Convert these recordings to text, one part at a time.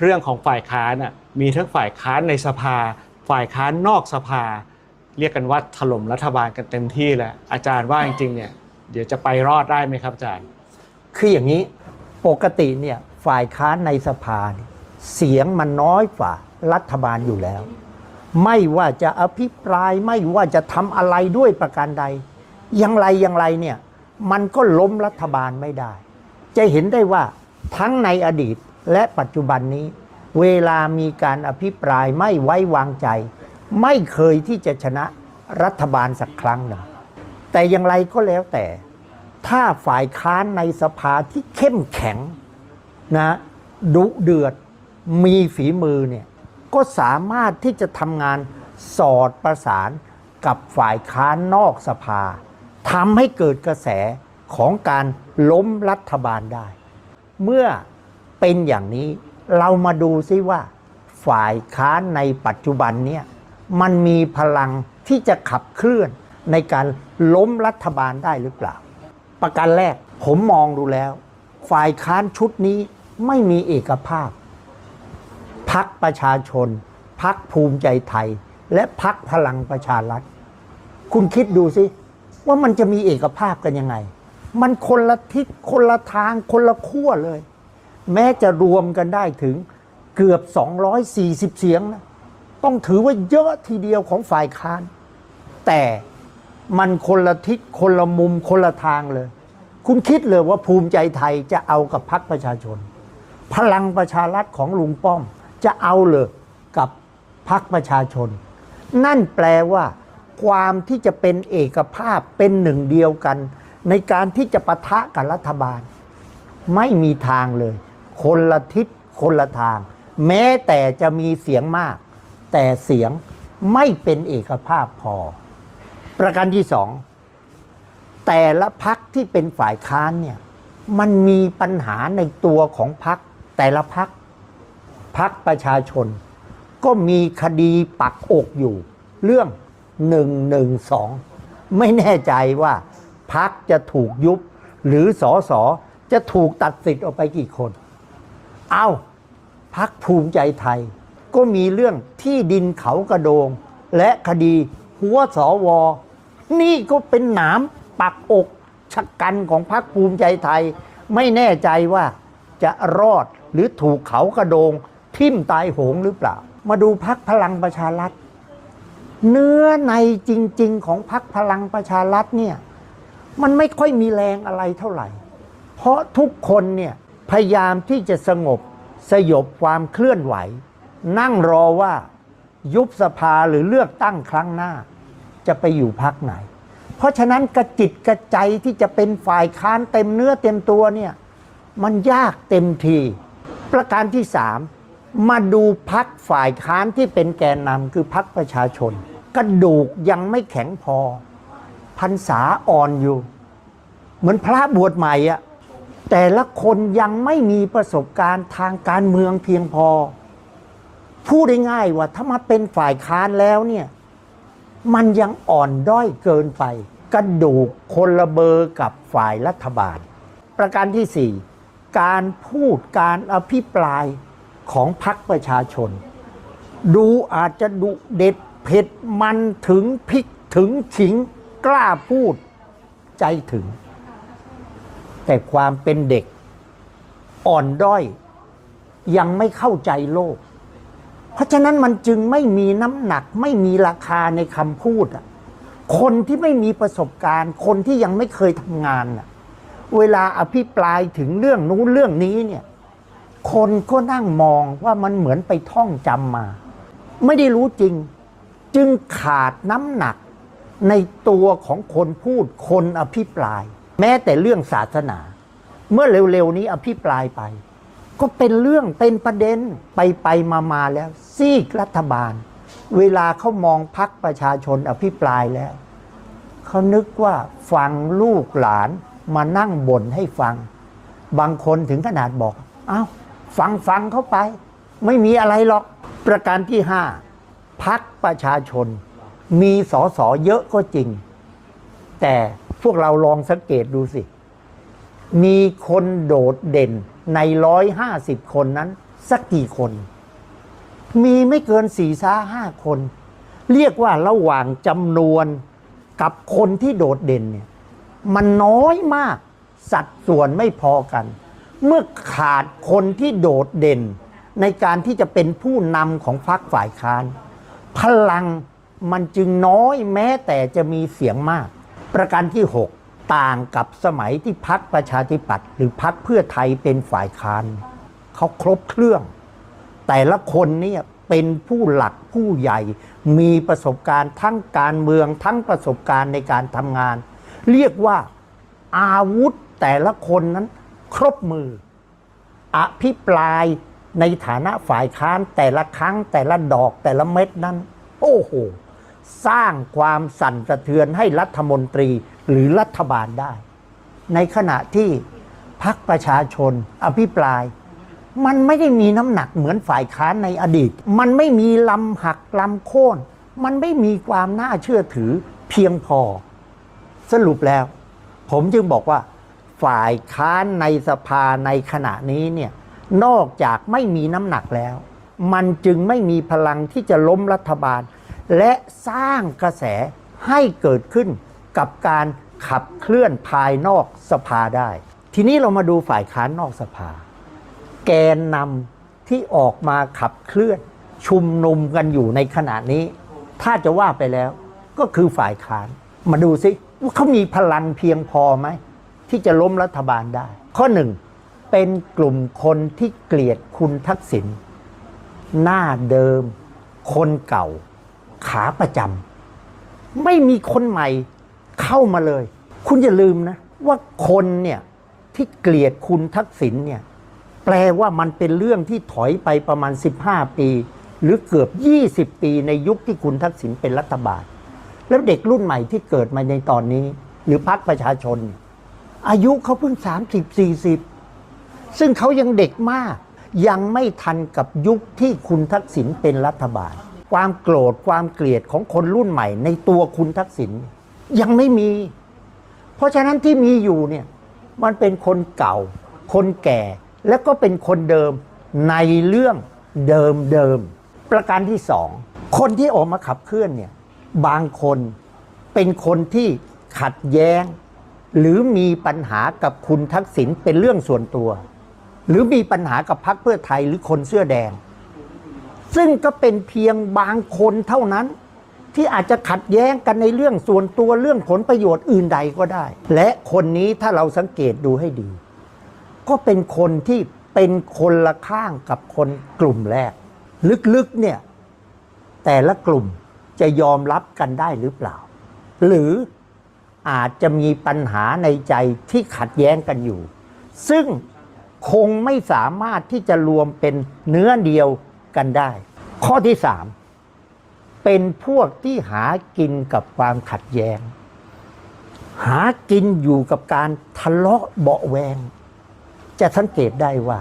เรื่องของฝ่ายค้านมีทั้งฝ่ายค้านในสภา ฝ่ายค้านนอกสภา เรียกกันว่าถล่มรัฐบาลกันเต็มที่แล้วอาจารย์ว่าจริงๆเนี่ยเดี๋ยวจะไปรอดได้ไหมครับอาจารย์ คืออย่างนี้ปกติเนี่ยฝ่ายค้านในสภาเนี่ยเสียงมันน้อยกว่ารัฐบาลอยู่แล้ว ไม่ว่าจะอภิปรายไม่ว่าจะทำอะไรด้วยประการใด อย่างไรอย่างไรเนี่ยมันก็ล้มรัฐบาลไม่ได้ จะเห็นได้ว่าทั้งในอดีต และปัจจุบันนี้ เวลามีการอภิปรายไม่ไว้วางใจ ไม่เคยที่จะชนะรัฐบาลสักครั้งหนึ่งแต่อย่างไรก็แล้วแต่ ถ้าฝ่ายค้านในสภาที่เข้มแข็งนะดุเดือดมีฝีมือเนี่ยก็สามารถที่จะทำงานสอดประสานกับฝ่ายค้านนอกสภาทำให้เกิดกระแสของการล้มรัฐบาลได้ เมื่อ เป็นอย่างนี้ เรามาดูซิว่า ฝ่ายค้านในปัจจุบันเนี่ยมันมีพลังที่จะขับเคลื่อนในการล้มรัฐบาลได้หรือเปล่า ประการแรกผมมองดูแล้ว ฝ่ายค้านชุดนี้ไม่มีเอกภาพพักประชาชนพักภูมิใจไทย และพักพลังประชารัฐ คุณคิดดูสิ ว่ามันจะมีเอกภาพกันยังไง มันคนละทิศคนละทางคนละขั้วเลย แม้จะรวมกันได้ถึงเกือบ 240 เสียงนะต้องถือว่าเยอะทีเดียวของฝ่ายค้าน แต่มันคนละทิศคนละมุมคนละทางเลย คุณคิดเลยว่าภูมิใจไทยจะเอากับพรรคประชาชน พลังประชารัฐของลุงป้อม จะเอาเลยกับพรรคประชาชน นั่นแปลว่า ความที่จะเป็นเอกภาพเป็นหนึ่งเดียวกัน ในการที่จะปะทะกับรัฐบาล ไม่มีทางเลย คนละทิศคนละทาง แม้แต่จะมีเสียงมาก แต่เสียงไม่เป็นเอกภาพพอ ประการที่สอง แต่ละพักที่เป็นฝ่ายค้านเนี่ยมันมีปัญหาในตัวของพักแต่ละพักพักประชาชน ก็มีคดีปักอกอยู่ เรื่องหนึ่งหนึ่งสองไม่แน่ใจว่าพักจะถูกยุบ หรือสอสอจะถูกตัดสิทธิ์ออกไปกี่คน เอาพักภูมิใจไทย ก็มีเรื่องที่ดินเขากระโดง และคดีหัวสอวอนี่ก็เป็นหนามปักอกชะกันของพรรคภูมิใจไทย ไม่แน่ใจว่าจะรอดหรือถูกเขากระโดง ทิ่มตายโหงหรือเปล่า มาดูพักพลังประชารัฐ เนื้อในจริง ๆ ของพักพลังประชารัฐเนี่ยมันไม่ค่อยมีแรงอะไรเท่าไหร่ เพราะทุกคนเนี่ย พยายามที่จะสงบสยบความเคลื่อนไหว นั่งรอว่ายุบสภาหรือเลือกตั้งครั้งหน้า จะไปอยู่พักไหน เพราะฉะนั้นกระจิตกระใจที่จะเป็นฝ่ายค้านเต็มเนื้อเต็มตัวเนี่ยมันยากเต็มที ประการที่สามมาดูพักฝ่ายค้านที่เป็นแกนนำคือพักประชาชน กระดูกยังไม่แข็งพอ พรรษาอ่อนอยู่ เหมือนพระบวชใหม่อะ แต่ละคนยังไม่มีประสบการณ์ทางการเมืองเพียงพอ พูดได้ง่ายว่าถ้ามาเป็นฝ่ายค้านแล้วเนี่ย มันยังอ่อนด้อยเกินไป กระดูกคนละเบอร์กับฝ่ายรัฐบาล ประการที่สี่การพูดการอภิปรายของพรรคประชาชน ดูอาจจะดุเด็ดเผ็ดมันถึงพริกถึงขิงกล้าพูดใจถึง แต่ความเป็นเด็ก อ่อนด้อย ยังไม่เข้าใจโลก เพราะฉะนั้นมันจึงไม่มีน้ำหนัก ไม่มีราคาในคำพูดอะคนที่ไม่มีประสบการณ์ คนที่ยังไม่เคยทำงานอะเวลาอภิปรายถึงเรื่องนู้นเรื่องนี้เนี่ย คนก็นั่งมองว่ามันเหมือนไปท่องจำมา ไม่ได้รู้จริง จึงขาดน้ำหนักในตัวของคนพูดคนอภิปราย แม้แต่เรื่องศาสนา เมื่อเร็วๆนี้อภิปรายไป ก็เป็นเรื่องเป็นประเด็นไปไปมามาแล้วซีกรัฐบาล เวลาเขามองพักประชาชนอภิปรายแล้วเขานึกว่าฟังลูกหลานมานั่งบ่นให้ฟัง บางคนถึงขนาดบอกเอา้าฟังฟังเข้าไป ไม่มีอะไรหรอกประการที่ห้าพักประชาชน มีสอสอเยอะก็จริง แต่ พวกเราลองสังเกตดูสิ มีคนโดดเด่นในร้อยห้าสิบคนนั้น สักกี่คน มีไม่เกินสี่ซ้าห้าคน เรียกว่าระหว่างจำนวนกับคนที่โดดเด่นเนี่ย มันน้อยมาก สัดส่วนไม่พอกัน เมื่อขาดคนที่โดดเด่น ในการที่จะเป็นผู้นำของพรรคฝ่ายค้าน พลังมันจึงน้อยแม้แต่จะมีเสียงมาก ประการที่ 6 ต่างกับสมัยที่พักประชาธิปัตย์หรือพักเพื่อไทยเป็นฝ่ายค้านเขาครบเครื่อง แต่ละคนเนี่ยเป็นผู้หลักผู้ใหญ่ มีประสบการณ์ทั้งการเมืองทั้งประสบการณ์ในการทำงาน เรียกว่าอาวุธแต่ละคนนั้นครบมือ อภิปรายในฐานะฝ่ายค้านแต่ละครั้งแต่ละดอกแต่ละเม็ดนั้น โอ้โห สร้างความสั่นสะเทือนให้รัฐมนตรีหรือรัฐบาลได้ ในขณะที่พักประชาชนอภิปราย มันไม่ได้มีน้ำหนักเหมือนฝ่ายค้านในอดีต มันไม่มีลำหักลำโค่นมันไม่มีความน่าเชื่อถือเพียงพอ สรุปแล้ว ผมจึงบอกว่า ฝ่ายค้านในสภาในขณะนี้เนี่ยนอกจากไม่มีน้ำหนักแล้ว มันจึงไม่มีพลังที่จะล้มรัฐบาล และสร้างกระแสให้เกิดขึ้นกับการขับเคลื่อนภายนอกสภาได้ ทีนี้เรามาดูฝ่ายค้านนอกสภา แกนนำที่ออกมาขับเคลื่อนชุมนุมกันอยู่ในขณะนี้ ถ้าจะว่าไปแล้วก็คือฝ่ายค้าน มาดูซิว่าเขามีพลังเพียงพอไหม ที่จะล้มรัฐบาลได้ ข้อหนึ่งเป็นกลุ่มคนที่เกลียดคุณทักษิณหน้าเดิม คนเก่า ขาประจำไม่มีคนใหม่เข้ามาเลย คุณอย่าลืมนะ ว่าคนเนี่ยที่เกลียดคุณทักษิณเนี่ยแปลว่ามันเป็นเรื่องที่ถอยไปประมาณ 15 ปี หรือเกือบ 20 ปีในยุคที่คุณทักษิณเป็นรัฐบาล แล้วเด็กรุ่นใหม่ที่เกิดมาในตอนนี้ หรือพรรคประชาชน อายุเขาเพิ่ง 30 40 ซึ่งเขายังเด็กมาก ยังไม่ทันกับยุคที่คุณทักษิณเป็นรัฐบาล ความโกรธความเกลียดของคนรุ่นใหม่ ในตัวคุณทักษิณยังไม่มี เพราะฉะนั้นที่มีอยู่เนี่ยมันเป็นคนเก่า คนแก่แล้วก็เป็นคนเดิมในเรื่องเดิมเดิมประการที่สองคนที่ออกมาขับเคลื่อนเนี่ยบางคนเป็นคนที่ขัดแย้ง หรือมีปัญหากับคุณทักษิณเป็นเรื่องส่วนตัว หรือมีปัญหากับพรรคเพื่อไทยหรือคนเสื้อแดง ซึ่งก็เป็นเพียงบางคนเท่านั้น ที่อาจจะขัดแย้งกันในเรื่องส่วนตัวเรื่องผลประโยชน์อื่นใดก็ได้ และคนนี้ถ้าเราสังเกตดูให้ดี ก็เป็นคนที่เป็นคนละข้างกับคนกลุ่มแรก ลึกๆเนี่ยแต่ละกลุ่มจะยอมรับกันได้หรือเปล่า หรืออาจจะมีปัญหาในใจที่ขัดแย้งกันอยู่ ซึ่งคงไม่สามารถที่จะรวมเป็นเนื้อเดียวกันได้ ข้อที่สามเป็นพวกที่หากินกับความขัดแย้ง หากินอยู่กับการทะเลาะเบาะแวง จะสังเกตได้ว่า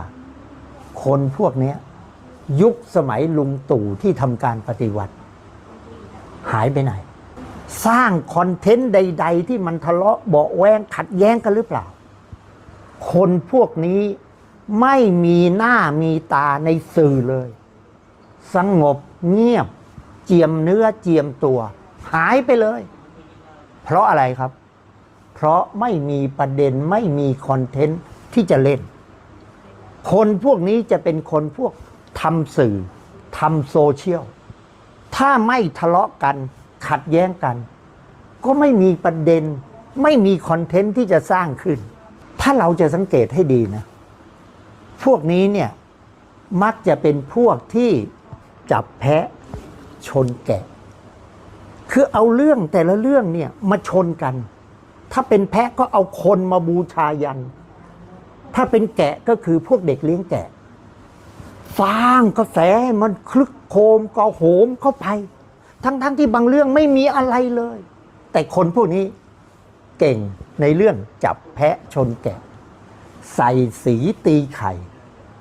คนพวกนี้ยุคสมัยลุงตู่ที่ทำการปฏิวัติ หายไปไหน สร้างคอนเทนต์ใด ๆ ที่มันทะเลาะเบาแวงขัดแย้งกันหรือเปล่า คนพวกนี้ไม่มีหน้ามีตาในสื่อเลย สงบเงียบ เจียมเนื้อเจียมตัว หายไปเลย เพราะอะไรครับ เพราะไม่มีประเด็นไม่มีคอนเทนต์ที่จะเล่น คนพวกนี้จะเป็นคนพวกทำสื่อทำโซเชียล ถ้าไม่ทะเลาะกัน ขัดแย้งกัน ก็ไม่มีประเด็น ไม่มีคอนเทนต์ที่จะสร้างขึ้น ถ้าเราจะสังเกตให้ดีนะ พวกนี้เนี่ยมักจะเป็นพวกที่ จับแพะชนแกะ คือเอาเรื่องแต่ละเรื่องเนี่ยมาชนกัน ถ้าเป็นแพะก็เอาคนมาบูชายัน ถ้าเป็นแกะก็คือพวกเด็กเลี้ยงแกะสร้างกระแสมันคลึกโคมก็โหมเข้าไป ทั้งๆทที่บางเรื่องไม่มีอะไรเลย แต่คนพวกนี้เก่งในเรื่องจับแพะชนแกะ ใส่สีตีไข่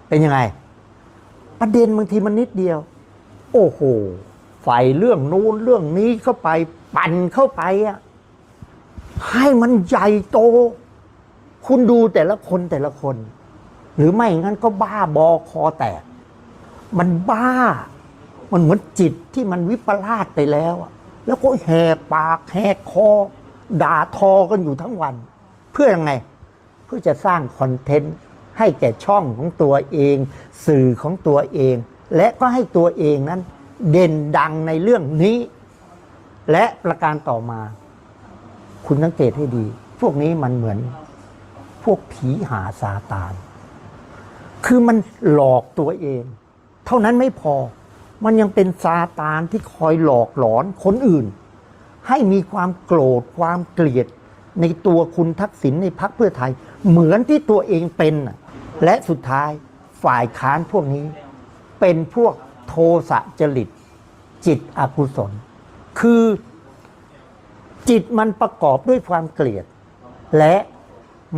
เป็นยังไง ประเด็นบางทีมันนิดเดียว โอ้โหใส่เรื่องนู้นเรื่องนี้เข้าไป ปั่นเข้าไปอะให้มันใหญ่โต คุณดูแต่ละคนแต่ละคน หรือไม่งั้นก็บ้าบอคอแตก มันบ้า มันเหมือนจิตที่มันวิปลาสไปแล้วอะแล้วก็แหกปากแหกคอ ด่าทอกันอยู่ทั้งวัน เพื่อยังไง เพื่อจะสร้างคอนเทนต์ให้แก่ช่องของตัวเอง สื่อของตัวเอง และก็ให้ตัวเองนั้น เด่นดังในเรื่องนี้ และประการต่อมา คุณสังเกตให้ดี พวกนี้มันเหมือน พวกผีหาซาตาน คือมันหลอกตัวเอง เท่านั้นไม่พอ มันยังเป็นซาตานที่คอยหลอกหลอนคนอื่น ให้มีความโกรธความเกลียดในตัวคุณทักษิณในพักเพื่อไทย เหมือนที่ตัวเองเป็น และสุดท้ายฝ่ายค้านพวกนี้ เป็นพวกโทสะจริต จิตอกุศล คือจิตมันประกอบด้วยความเกลียด และ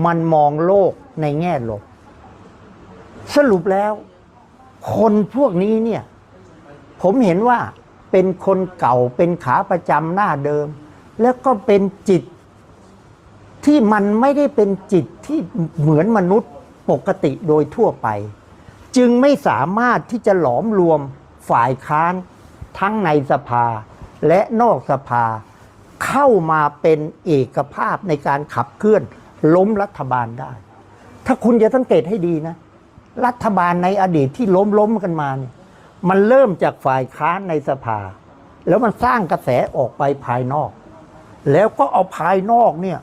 มันมองโลกในแง่ลบ สรุปแล้ว คนพวกนี้เนี่ย ผมเห็นว่าเป็นคนเก่าเป็นขาประจำหน้าเดิม แล้วก็เป็นจิตที่มันไม่ได้เป็นจิตที่เหมือนมนุษย์ปกติโดยทั่วไป จึงไม่สามารถที่จะหลอมรวมฝ่ายค้านทั้งในสภาและนอกสภาเข้ามาเป็นเอกภาพในการขับเคลื่อนล้มรัฐบาลได้ ถ้าคุณจะสังเกตให้ดีนะ รัฐบาลในอดีตที่ล้มล้มกันมาเนี่ยมันเริ่มจากฝ่ายค้านในสภา แล้วมันสร้างกระแสออกไปภายนอก แล้วก็เอาภายนอกเนี่ย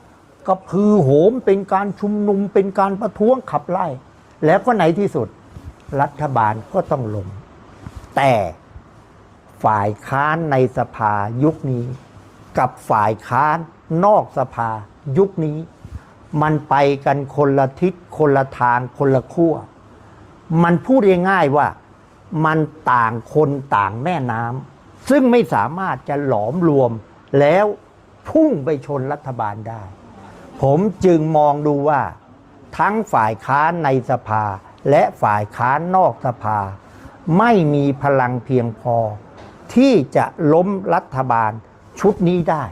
กระพือโหมเป็นการชุมนุมเป็นการประท้วงขับไล่ แล้วก็ในที่สุด รัฐบาลก็ต้องลง แต่ฝ่ายค้านในสภายุคนี้ กับฝ่ายค้านนอกสภายุคนี้ มันไปกันคนละทิศคนละทางคนละขั้ว มันพูดง่ายๆว่ามันต่างคนต่างแม่น้ำซึ่งไม่สามารถจะหลอมรวมแล้วพุ่งไปชนรัฐบาลได้ ผมจึงมองดูว่า ทั้งฝ่ายค้านในสภา และฝ่ายค้านนอกสภา ไม่มีพลังเพียงพอ ที่จะล้มรัฐบาลชุดนี้ได้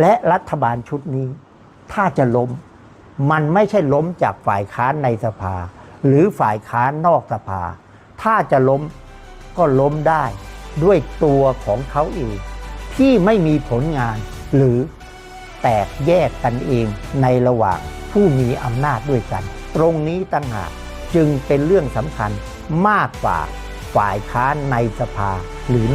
และรัฐบาลชุดนี้ ถ้าจะล้ม มันไม่ใช่ล้มจากฝ่ายค้านในสภา หรือฝ่ายค้านนอกสภา ถ้าจะล้มก็ล้มได้ด้วยตัวของเขาเอง ที่ไม่มีผลงานหรือแตกแยกกันเองในระหว่างผู้มีอำนาจด้วยกัน ตรงนี้ต่างหาก จึงเป็นเรื่องสำคัญมากกว่าฝ่ายค้านในสภาหรือนอก